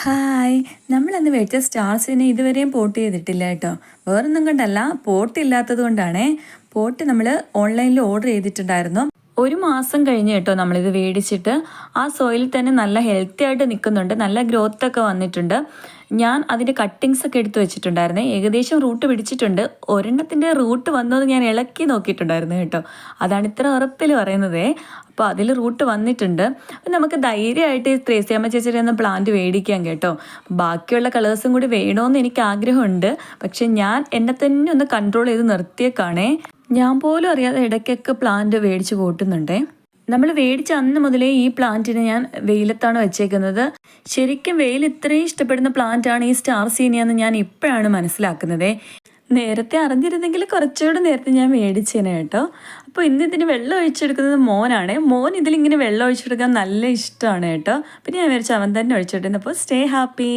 Hi നമ്മളന്ന് വെച്ച സ്റ്റാർസിനെ ഇതുവരെയും പോട്ട് ചെയ്തിട്ടില്ല കേട്ടോ. വേറൊന്നും കണ്ടല്ല പോട്ട് ഇല്ലാത്തത് കൊണ്ടാണേ. പോട്ട് നമ്മൾ ഓൺലൈനിൽ ഓർഡർ ചെയ്തിട്ടുണ്ടായിരുന്നു. ഒരു മാസം കഴിഞ്ഞ് കേട്ടോ നമ്മളിത് മേടിച്ചിട്ട് ആ സോയിൽ തന്നെ നല്ല ഹെൽത്തി ആയിട്ട് നിൽക്കുന്നുണ്ട് നല്ല ഗ്രോത്ത് ഒക്കെ വന്നിട്ടുണ്ട്. ഞാൻ അതിന്റെ കട്ടിങ്സ് ഒക്കെ എടുത്തു വെച്ചിട്ടുണ്ടായിരുന്നേ. ഏകദേശം റൂട്ട് പിടിച്ചിട്ടുണ്ട്. ഒരെണ്ണത്തിന്റെ റൂട്ട് വന്നത് ഞാൻ ഇളക്കി നോക്കിയിട്ടുണ്ടായിരുന്നു കേട്ടോ. അതാണ് ഇത്ര ഉറപ്പിൽ പറയുന്നതേ. അപ്പോൾ അതിൽ റൂട്ട് വന്നിട്ടുണ്ട്. നമുക്ക് ധൈര്യമായിട്ട് ഈ ത്രേസ്യാമ്മ ചേച്ചിയുടെ ഒന്ന് പ്ലാന്റ് മേടിക്കാം കേട്ടോ. ബാക്കിയുള്ള കളേഴ്സും കൂടി വേണമെന്ന് എനിക്ക് ആഗ്രഹമുണ്ട്. പക്ഷെ ഞാൻ എന്നെ തന്നെ ഒന്ന് കൺട്രോൾ ചെയ്ത് നിർത്തിയേക്കാണേ. ഞാൻ പോലും അറിയാതെ ഇടയ്ക്കൊക്കെ പ്ലാന്റ് മേടിച്ച് കൂട്ടുന്നുണ്ടേ. നമ്മൾ മേടിച്ച അന്ന് മുതലേ ഈ പ്ലാന്റിനെ ഞാൻ വെയിലത്താണ് വെച്ചേക്കുന്നത്. ശരിക്കും വെയിൽ ഇത്രയും ഇഷ്ടപ്പെടുന്ന പ്ലാന്റ് ആണ് ഈ സ്റ്റാർ സീനിയ എന്ന് ഞാൻ ഇപ്പോഴാണ് മനസ്സിലാക്കുന്നത്. നേരത്തെ അറിഞ്ഞിരുന്നെങ്കിൽ കുറച്ചുകൂടെ നേരത്തെ ഞാൻ മേടിച്ചേനെ കേട്ടോ. അപ്പോൾ ഇന്ന് ഇതിന് വെള്ളം ഒഴിച്ചെടുക്കുന്നത് മോനാണ്. മോൻ ഇതിലിങ്ങനെ വെള്ളം ഒഴിച്ചെടുക്കാൻ നല്ല ഇഷ്ടമാണ് കേട്ടോ. പിന്നെ ഞാൻ വിചാരിച്ചു അവൻ തന്നെ ഒഴിച്ചെടുക്കുന്നത്. അപ്പോൾ സ്റ്റേ ഹാപ്പി